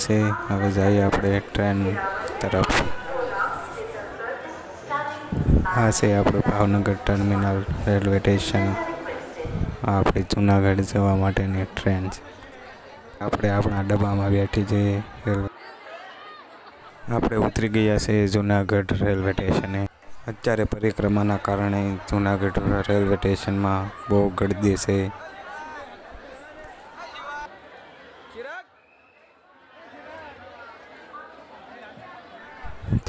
છે. હવે જઈએ આપણે ટ્રેન તરફ. આ છે આપણું ભાવનગર ટર્મિનલ રેલવે સ્ટેશન. આપણી જુનાગઢ જવા માટેની ટ્રેન છે. આપણે આપણા ડબ્બામાં બેઠી જઈએ રેલવે આપણે ઉતરી ગયા છીએ જુનાગઢ રેલવે સ્ટેશને. અત્યારે પરિક્રમાના કારણે જુનાગઢ રેલવે સ્ટેશનમાં બહુ ગળદી છે.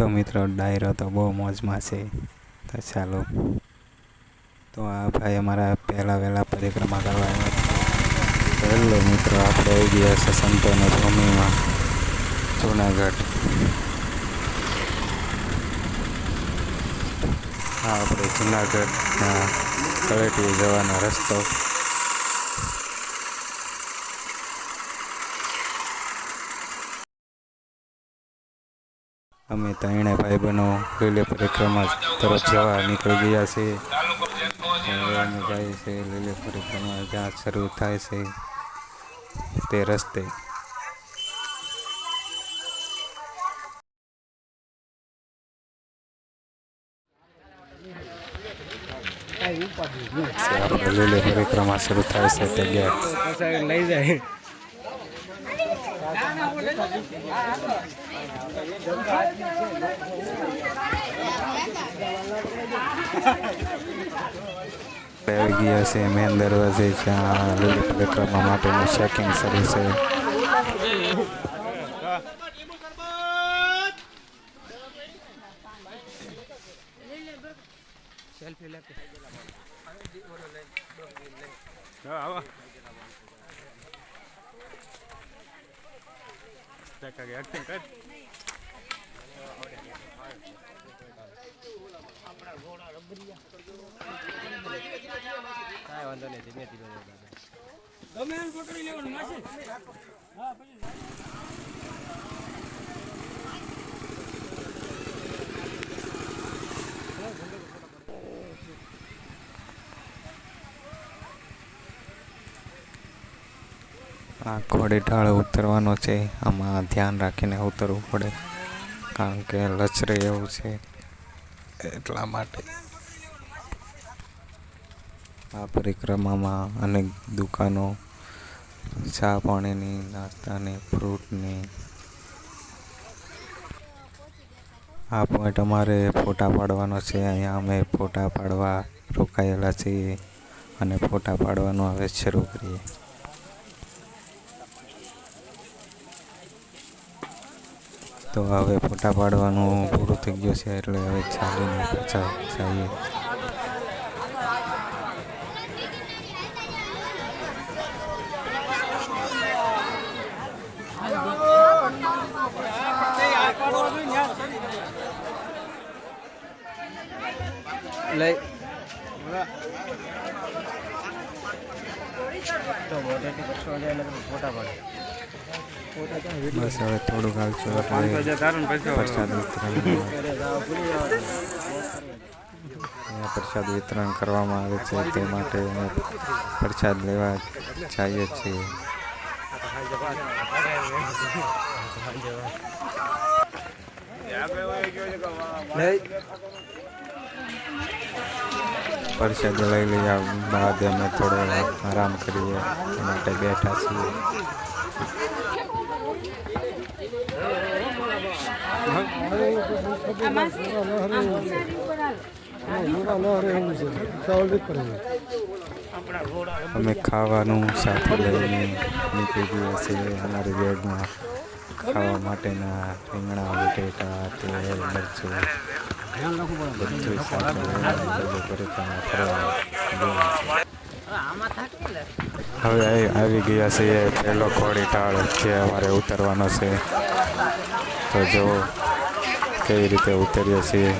તો મિત્રો, ડાયરો તો બહુ મોજમાં છે. તો ચાલો. તો આ ભાઈ અમારા પહેલાં વહેલા પરિક્રમા કરવા હેલો મિત્રો, આપણે આવી ગયા છે સંતોની ભૂમિમાં, જુનાગઢ. આ આપણે જૂનાગઢના તળેટી જવાનો રસ્તો. અમે ત્રણે ભાઈ બહેનો લીલે પરિક્રમા તરફ જવા નીકળી ગયા છીએ અમે જઈએ છીએ લીલે પરિક્રમા જ્યાં શરૂ થાય છે તે રસ્તે. આપણે લીલી પરિક્રમા શરૂ થાય છે તે લઈ જાય. આવી ગયા છે મેન દરવાજે જ્યાં લીલી પરિક્રમા માટેનું ચેકિંગ શરૂ છે. કાંઈ વાંધો નહીં ધીમે ધીમે આ ઘોડે ઢાળ ઉતરવાનો છે આમાં ધ્યાન રાખીને ઉતરવું પડે. કારણ કે લચરે એવું છે એટલા માટે. આ પરિક્રમામાં અનેક દુકાનો, ચા પાણીની, નાસ્તાની, ફ્રૂટની. આ પોઈન્ટ અમારે ફોટા પાડવાનો છે. અહીંયા અમે ફોટા પાડવા રોકાયેલા છીએ અને ફોટા પાડવાનું હવે શરૂ કરીએ. તો હવે ફોટા પાડવાનું પૂરું થઈ ગયું છે એટલે હવે ચાલીને પાછા જઈએ લઈ. તો મોટેથી જાય ફોટા પાડે. બસ હવે થોડુંક આવશું પ્રસાદ વિતરણ કરવામાં આવે છે તે માટે અમે પ્રસાદ લેવા જઈએ છીએ. લઈ પ્રસાદ લઈ લયા બાદ અમે થોડો આરામ કરીએ માટે બેઠા છીએ. અમે ખાવાનું સાથે લઈને નીકળી ગયા છીએ અમારી બેગમાં ખાવા માટેના રીંગણા, બટેટા, તેલ, મરચું બધું. હવે આવી- આવી ગયા છીએ પહેલો ઘોડી ટાળ જે અમારે ઉતરવાનો છે તો જો, કેવી રીતે ઉતરીએ છીએ.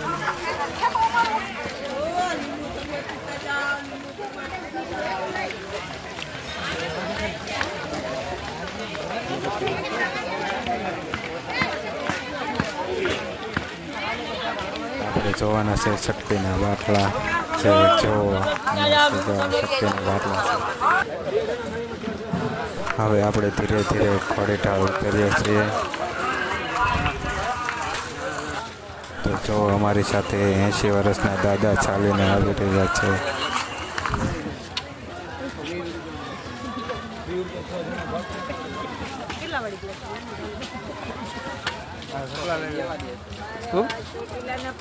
આપણે જોવાના છે શક્તિના બાટલા છે જોવા શક્તિના બાટલા હવે આપણે ધીરે ધીરે ખોડેઠાળ કરીએ છીએ. તો અમારી સાથે એંશી વર્ષના દાદા ચાલીને આવી રહ્યા છે.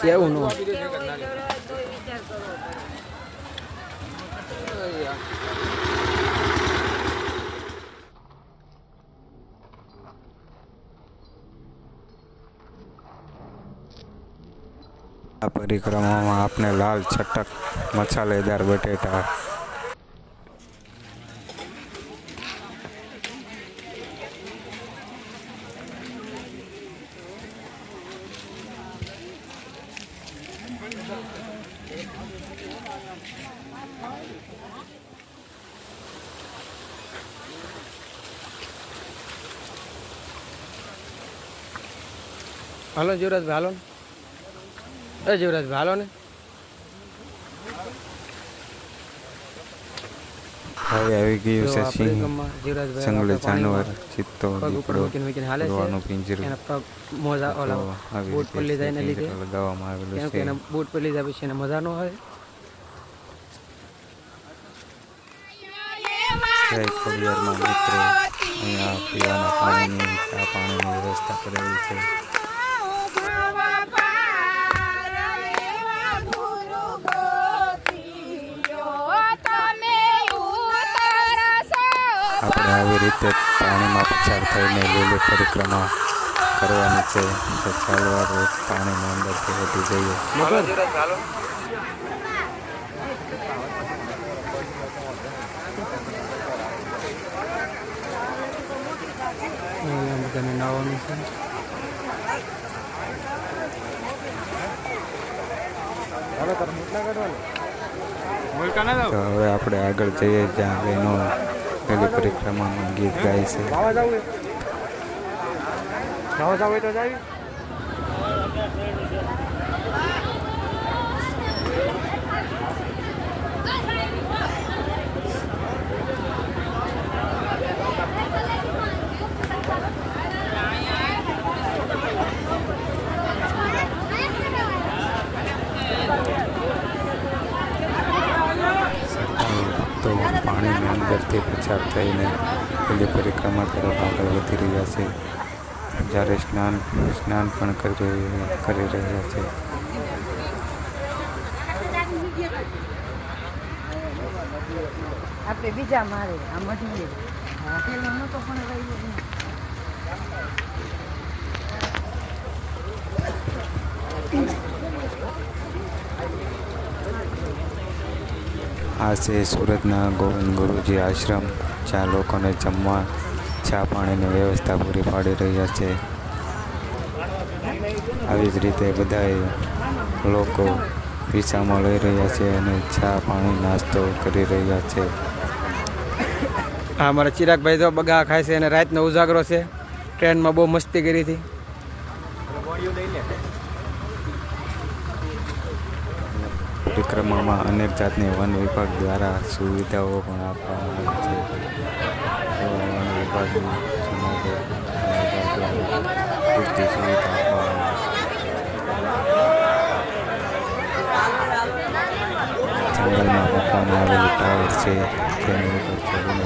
કેવું નું? આ પરિક્રમામાં આપને લાલ છટક મસાલેદાર બટેટા. હાલો જીવરાજભાઈ હાલો એ જીવરાજભાઈ હાલો ને. હવે આવી ગયું છે સિંહ જંગલી જાનવર ચિત્તો દીપડો ઉડવાનું પિંજરું. એના પગ મોજા ઓલા બૂટ પર લઈ એને લીધે. લગાવવામાં આવેલું છે. એના બૂટ પર લીધા પછી એને મજા ન આવે જય ખોડિયારમાં મિત્રો અહીંયા પીવાના પાણીની ચા પાણીની વ્યવસ્થા કરેલી છે. આપણે આવી રીતે પાણીમાં પસાર થઈને લીલી પરિક્રમા કરવાની છે. તો ચાલો આપણે પાણીની અંદરથી વધી જઈએ. બધાને નાવાનું છે તો હવે આપણે આગળ જઈએ જ્યાં બહેનો લીલી પરિક્રમાનું ગીત ગાય છે. જાવ જાવ તો જાવી. પાણીની અંદરથી પસાર થઈને પેલી પરિક્રમા તરફ આગળ વધી રહ્યા છે. જ્યારે સ્નાન સ્નાન પણ કરી કરી રહ્યા છે. આપણે બીજા મારે આ મઢીએ. પેલો નહોતો પણ રહ્યો. આ છે સુરતના ગોવિંદ ગુરુજી આશ્રમ, જ્યાં લોકોને જમવા, ચા પાણીની વ્યવસ્થા પૂરી પાડી રહ્યા છે. આવી જ રીતે બધાએ લોકો પીસામાં લઈ રહ્યા છે અને ચા પાણી નાસ્તો કરી રહ્યા છે. હા, મારા ચિરાગભાઈ તો બગા ખાય છે અને રાતનો ઉજાગરો છે. ટ્રેનમાં બહુ મસ્તી કરી હતી. પરિક્રમામાં અનેક જાતની વન વિભાગ દ્વારા સુવિધાઓ પણ આપવામાં આવે છે. તો વન વિભાગની પૂરતી સુવિધા આપવામાં આવે છે. જંગલમાં મૂકવામાં આવેલી ટાવર છે, જેની ઉપર ચડીને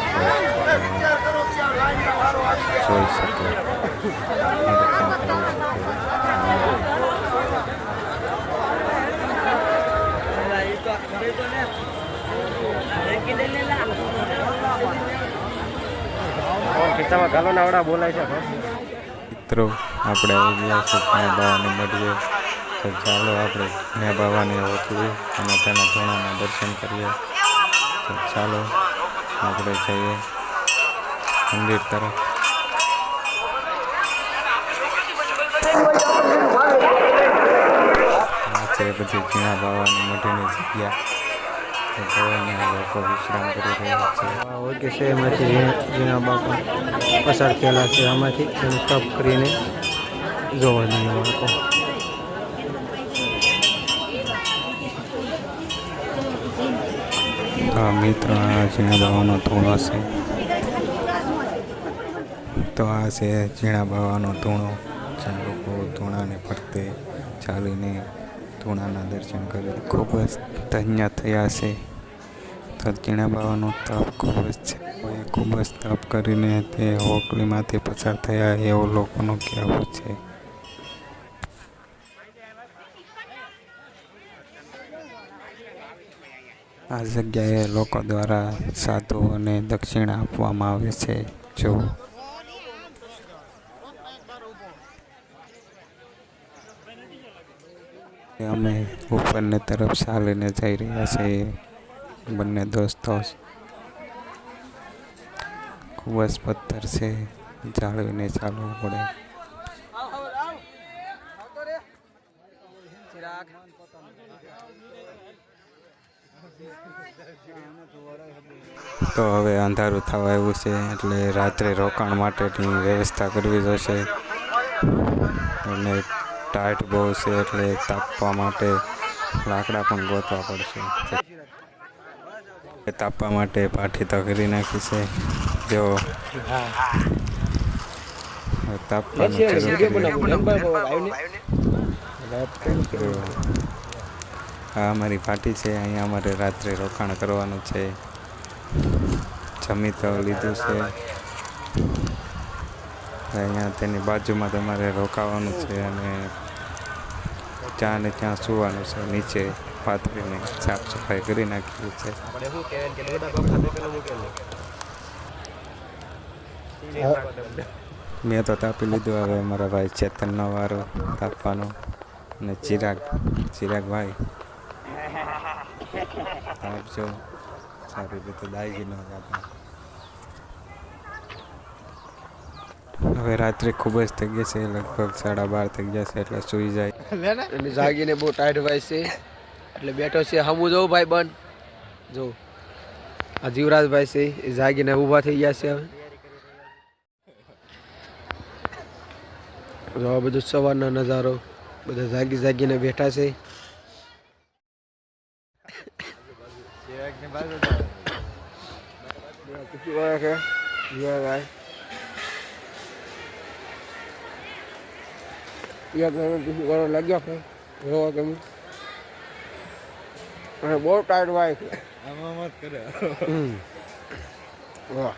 જોઈ શકે. ખિસ્સામાં ગાલો નાવડા બોલાય છે મિત્રો, આપણે આવી ગયા છે જ્ઞા બાવાને મળીએ તો ચાલો આપણે જ્ઞા બાવાને ઓળખીએ અને તેના ધોણાના દર્શન કરીએ. તો ચાલો આપણે જઈએ મંદિર તરફ. આ છે બધી ઝીણા બાવાની જગ્યા. લોકો વિશ્રામ કરી રહ્યા છે ઓકે છે એમાંથી ઝીણા બાપા પસાર થયેલા છે આમાંથી એનું તપ કરીને જોવા લોકો બાળકો મિત્ર આ બાવાનો ધૂણો છે તો આ છે ઝીણા બાવાનો ધૂણો જ્યાં લોકો ધૂણાને ફરતે ચાલીને ધૂણાના દર્શન કરે ખૂબ જ ધન્ય થયા છે. તો ઝીણા બાવાનો તપ ખૂબ જ છે. એ ખૂબ જ તપ કરીને તે હોકલીમાંથી પસાર થયા એવું લોકોનું કહેવું છે. આ જગ્યાએ લોકો દ્વારા સાધુઓને દક્ષિણા આપવામાં આવે છે. જો અમે ઉપરની તરફ ચાલીને જઈ રહ્યા છીએ. બંને દોસ્તો ખૂબ જ પથ્થર છે. જાળવીને ચાલવું પડે. તો હવે અંધારું થવા આવ્યું છે એટલે રાત્રે રોકાણ માટેની વ્યવસ્થા કરવી જોશે. અને ટાઈટ બહુ છે એટલે તાપવા માટે લાકડા પણ ગોતવા પડશે. એ તાપવા માટે પાઠી તો કરી નાખી છે. જો તાપવાનું શરૂ આ અમારી પાર્ટી છે. અહીંયા અમારે રાત્રે રોકાણ કરવાનું છે. જમી તો લીધું છે. અહીંયા તેની બાજુમાં તમારે રોકાવાનું છે અને ચા ને ત્યાં સુવાનું છે નીચે પાથરીને સાફ સફાઈ કરી નાખી છે આપણે શું કહેવાય કે દોડા બફા પેલું મૂકેલું. મેં તો તાપી લીધું હવે મારા ભાઈ ચેતનનો વારો તાપવાનો અને ચિરાગ ચિરાગ ભાઈ. તાપજો સારી રીતે દાજી ન ગાતા હવે રાત્રે ખૂબ જ થઈ ગયા છે લગભગ સાડા બાર થઈ ગયા છે એટલે સૂઈ જાય. અને જાગીને બહુ ટાઈટ હોય છે. એટલે બેઠો છે હમું જોઉં ભાઈ બન જો. આ જીવરાજભાઈ છે એ જાગીને ઊભા થઈ ગયા છે હવે. જો આ બધું સવારનો નજારો બધા જાગી જાગીને બેઠા છે. giờ gọi là giật rồi cũng rồi bố tay rồi à, mất mất cái đỡ. Ừ. Rồi.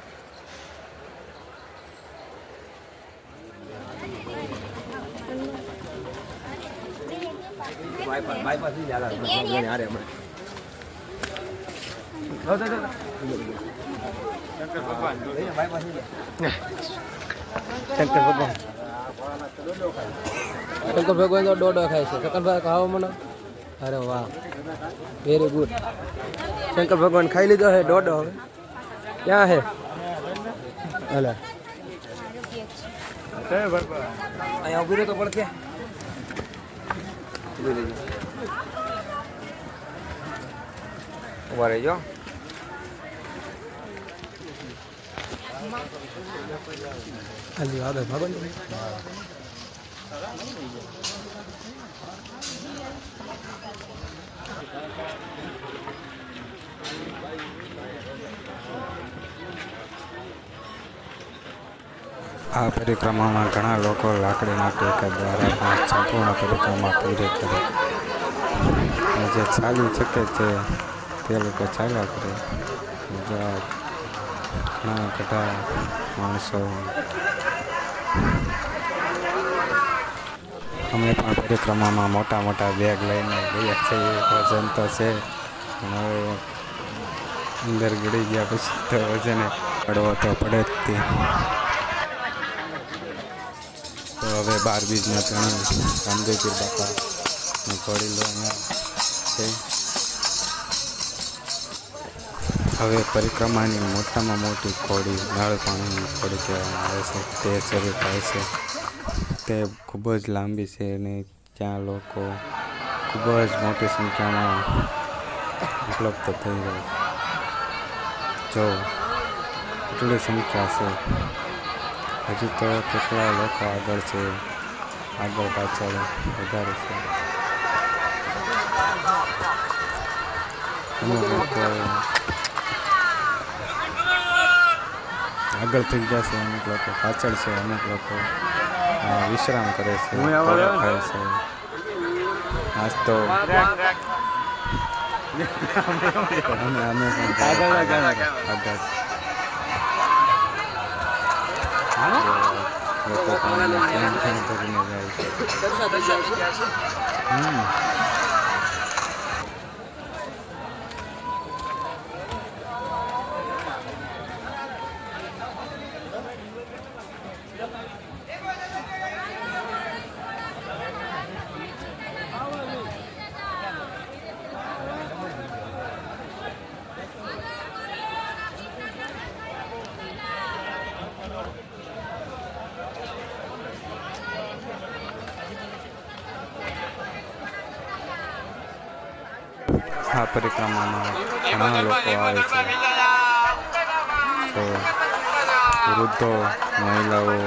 Bay bay bay bay nhà là nhà nhà dạ, đẹp mà. Thôi thôi thôi Đang cần phát bản Đấy là máy bao nhiêu vậy? Đang cần phát bản Shankar ભગવાન તો દોડો ખાય છે. શંકરભાઈ ખાવા મને. અરે વાહ. Very good Shankar ભગવાન ખાઈ લીધો હે દોડો હવે. ક્યાં હે? હલે અહીંયા ઊભી તો પડશે ઊભી રહેજો. હાલી આગળ ભાગો આ પરિક્રમામાં ઘણા લોકો લાકડીના ટેકા દ્વારા સંપૂર્ણ પરિક્રમા પૂરી કરે. અને જે ચાલી શકે છે, તે લોકો ચાલ્યા કરે. ઘણા બધા માણસો અમે પણ પરિક્રમામાં મોટા મોટા બેગ લઈને ગયા છીએ. વજન તો છે. હવે અંદર ગળી ગયા પછી તો વજને પડવો તો પડે જ તે. તો હવે બાર બીજના ત્રણે રામદેવપીર બાપા ઘોડી લો છે. હવે પરિક્રમાની મોટામાં મોટી ઘોડી નળ પાણીની ઘોડી કહેવામાં આવે છે. તે શરૂ થાય છે. તે ખૂબ જ લાંબી છે અને ત્યાં લોકો ખૂબ જ મોટી સંખ્યામાં ઉપલબ્ધ થઈ રહે છે. જો, એટલી સંખ્યા છે. હજુ તો કેટલા લોકો આગળ છે, આગળ પાછળ વધારે છે. અમુક લોકો આગળ થઈ ગયા છે, અમુક લોકો પાછળ છે, અમુક લોકો વિશ્રામ કરે છે. ખાય છે. નાસ્તો અમે અમે પણ આગળ લોકો કરીને જાય છે. હમ. આ પરિક્રમામાં ઘણા લોકો આવે છે. તો વૃદ્ધો મહિલાઓ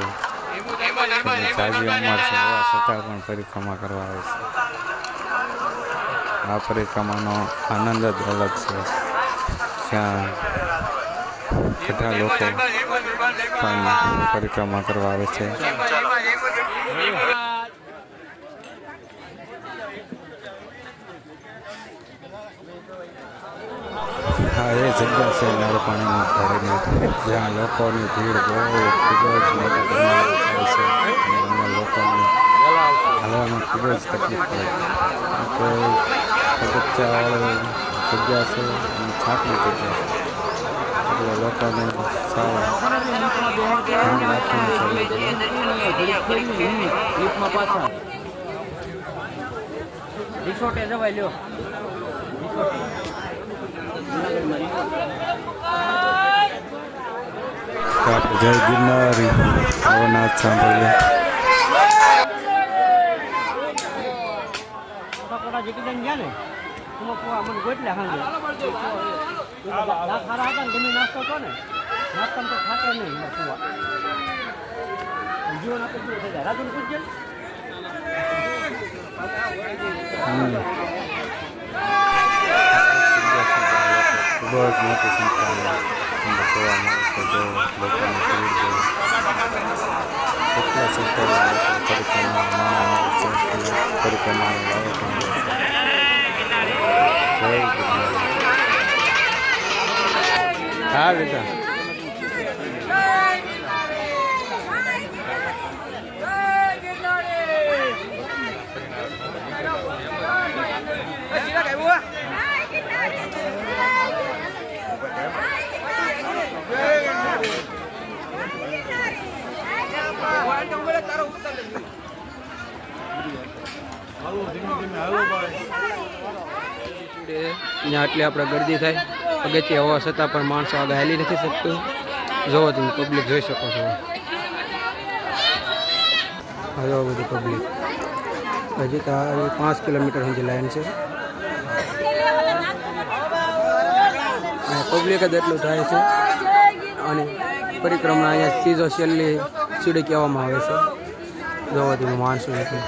સાજી ઉંમર છે. એવા છતાં પણ પરિક્રમા કરવા આવે છે. આ પરિક્રમાનો આનંદ જ અલગ છે. જ્યાં બધા લોકો પણ પરિક્રમા કરવા આવે છે. એ જગ્યા છે નળપાણીની ખોડીની જ્યાં લોકોની ભીડ બહુ ખૂબ જ મોટા પ્રમાણમાં છે અને લોકોને હલવામાં ખૂબ જ તકલીફ પડે કે પગથિયાવાળી જગ્યા છે અને છાપની જગ્યા છે. એટલે લોકોને પડે પાછા રિસોર્ટે જવાય લ્યો. જય ગિરનારી ભવનાથ સાંભળીએ. પકોડા ખૂબ જ મોટી સંખ્યામાં જોવા મળે છે જો લોકોની ભીડ કેટલા સંખ્યામાં લોકો પરિક્રમા માણવા છે પરિક્રમાનો લાવો પણ જય ગિરનારી હા બેટા અહીંયા આટલી આપણે ગરદી થાય. પગથિયા હોવા છતાં પણ માણસો આગળ હાલી નથી શકતું. જોવો તમે પબ્લિક જોઈ શકો છો. હલો બધી પબ્લિક હજી તો પાંચ કિલોમીટર સુધી લાઈન છે. પબ્લિક જ એટલું થાય છે. અને પરિક્રમા અહીંયા ત્રીજો છેલ્લી સીડી કહેવામાં આવે છે જોવા તમે માણસો નથી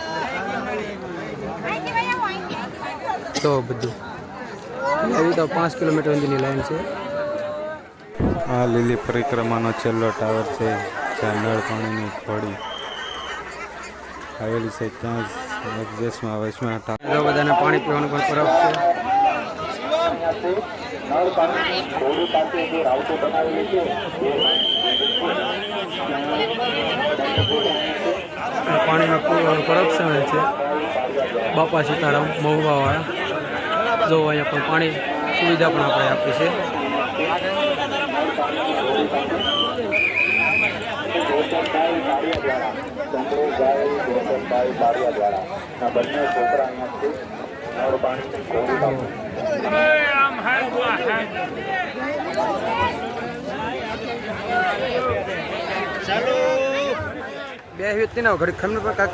તો બધું આવું તો પાંચ કિલોમીટર સુધીની લાઈન છે આ લીલી પરિક્રમાનો છેલ્લો ટાવર છે જ્યાં નળ પાણીની ખોડી આવેલી છે. ત્યાં જ એક્ઝેસમાં વચમાં ટાવર બધાને પાણી પીવાનું પણ પરબ છે. અને પાણીમાં કરપ્શન છે. બાપા સીતારામ, મહુવાવાળા. જો અહીંયા પણ પાણી સુવિધા પણ આપણે આપી છે. બે વ્યક્તિ ના ઘડી ખમને પર કાંક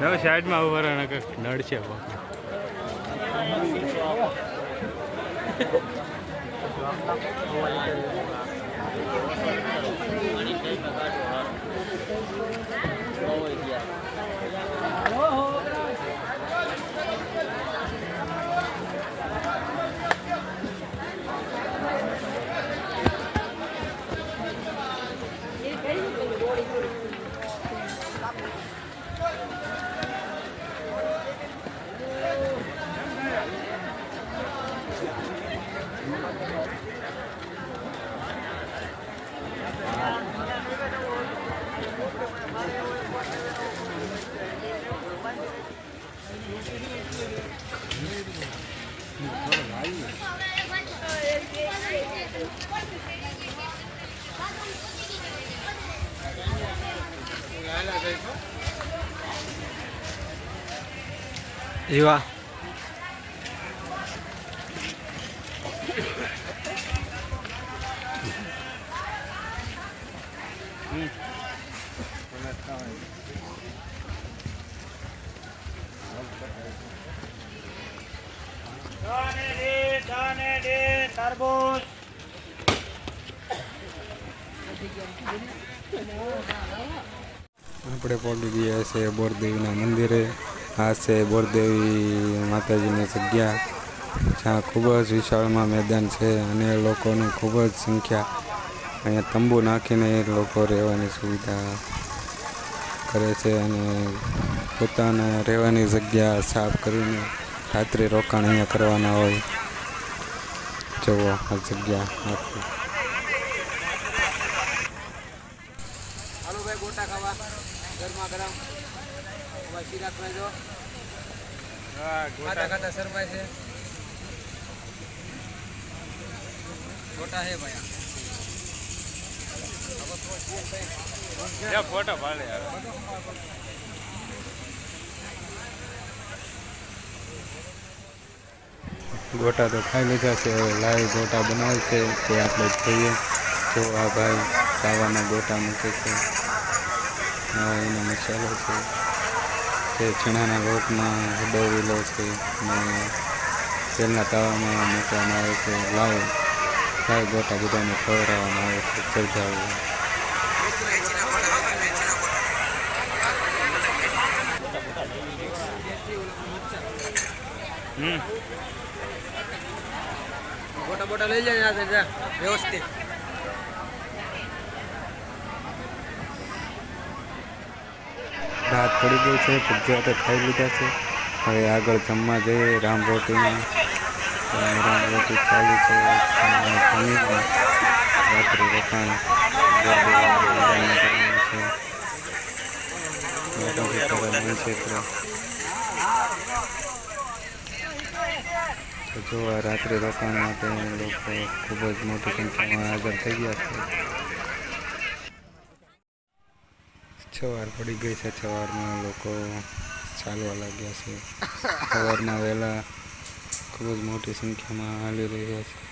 હવે સાઈડમાં ઊભા રહે નળ છે નડ જીવા. આપણે પહોંચી ગયા છે બોરદેવીના મંદિરે. આ છે, બોરદેવી માતાજીની જગ્યા, જ્યાં ખૂબ જ વિશાળમાં મેદાન છે અને લોકોની ખૂબ જ સંખ્યા. અહીંયા તંબુ નાખીને લોકો રહેવાની સુવિધા કરે છે અને પોતાના રહેવાની જગ્યા સાફ કરીને રાત્રિ રોકાણ અહીંયા કરવાના હોય. જુઓ આ જગ્યા આખી. ગરમા ગરમ. હવે શીરા ખાઈ દો ખાતા ખાતા શરમાય છે ગોટા હે ભાઈ ફોટો પાડે યાર ગોટા તો ખાઈ લીધા છે હવે લાઈવ ગોટા બનાવે છે તે આપણે જોઈએ જો આ ભાઈ ખાવાના ગોટા મૂકે છે આ એનો મસાલો છે તે ચણાના લોટમાં ડોવેલો છે અને તેલના તાવામાં મૂકવામાં આવે છે લાવ લાવ ગોટા બધાને ખવડાવવામાં આવે છે સર્જાવું ગોટા બોટા લઈ જાય વ્યવસ્થિત. રાત પડી ગઈ છે ભજીયા તો ખાઈ લીધા છે હવે આગળ જમવા જઈએ રામ રોટીમાં રામ રોટી ચાલુ છે અને રાત્રે રોકાણ જો રાત્રે રોકાણ માટે લોકો ખૂબ જ મોટી સંખ્યામાં હાજર થઈ ગયા છે સવાર પડી ગઈ છે. સવારમાં લોકો ચાલવા લાગ્યા છે. સવારમાં વહેલા ખૂબ જ મોટી સંખ્યામાં હાલી રહ્યા છે.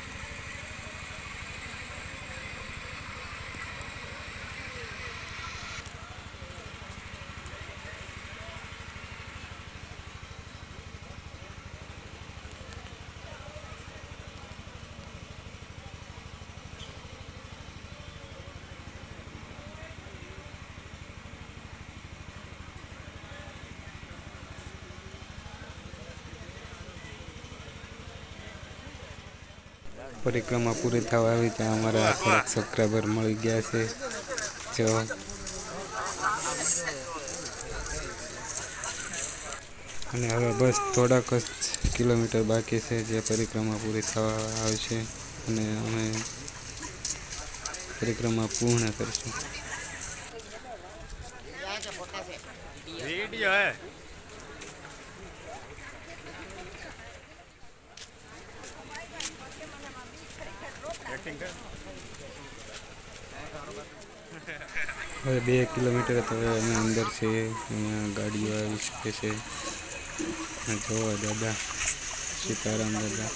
પરિક્રમા પૂરી થવા આવી ત્યાં અમારા થોડાક સબસ્ક્રાઈબર મળી ગયા છે. જો. અને હવે બસ થોડાક જ કિલોમીટર બાકી છે જે પરિક્રમા પૂરી થવા આવશે અને અમે પરિક્રમા પૂર્ણ કરીશું વીડિયો હે એક્ટિંગ કર હવે બે કિલોમીટર તો હવે અમે અંદર છે. અહીંયા ગાડીઓ આવી શકે છે. જોવો દાદા. સીતારામ દાદા.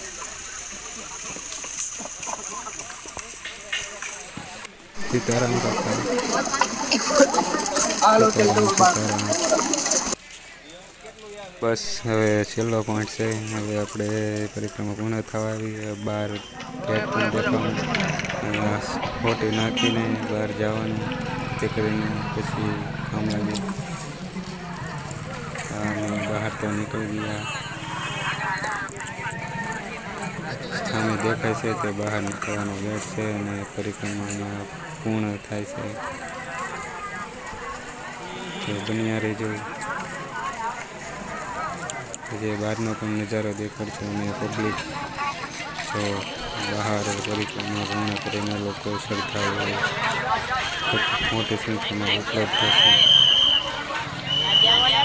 સીતારામ કાકા. સીતારામ. બસ, હવે છેલ્લો પોઈન્ટ છે. હવે આપણે પરિક્રમા પૂર્ણ થવા આવી બહાર ખોટી નાખીને બહાર જવાનું, તે કરીને પછી કામ લાગે અને બહાર તો નીકળી ગયા. સામે દેખાય છે તે બહાર નીકળવાનો ગેટ છે અને પરિક્રમા પૂર્ણ થાય છે. તો બન્યા રહેજો. જે બહારનો પણ નજારો દેખાડશે અને પબ્લિક તો બહાર પરિક્રમા પૂર્ણ કરીને લોકો શ્રદ્ધાળુઓ મોટી સંખ્યામાં ઉપલબ્ધ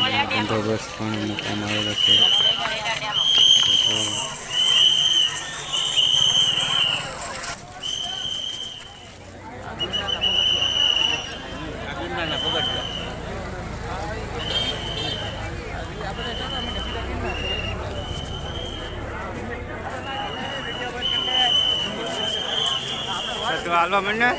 અને બંદોબસ્ત પણ મૂકવામાં આવેલો છે તો તો હાલવા માંડે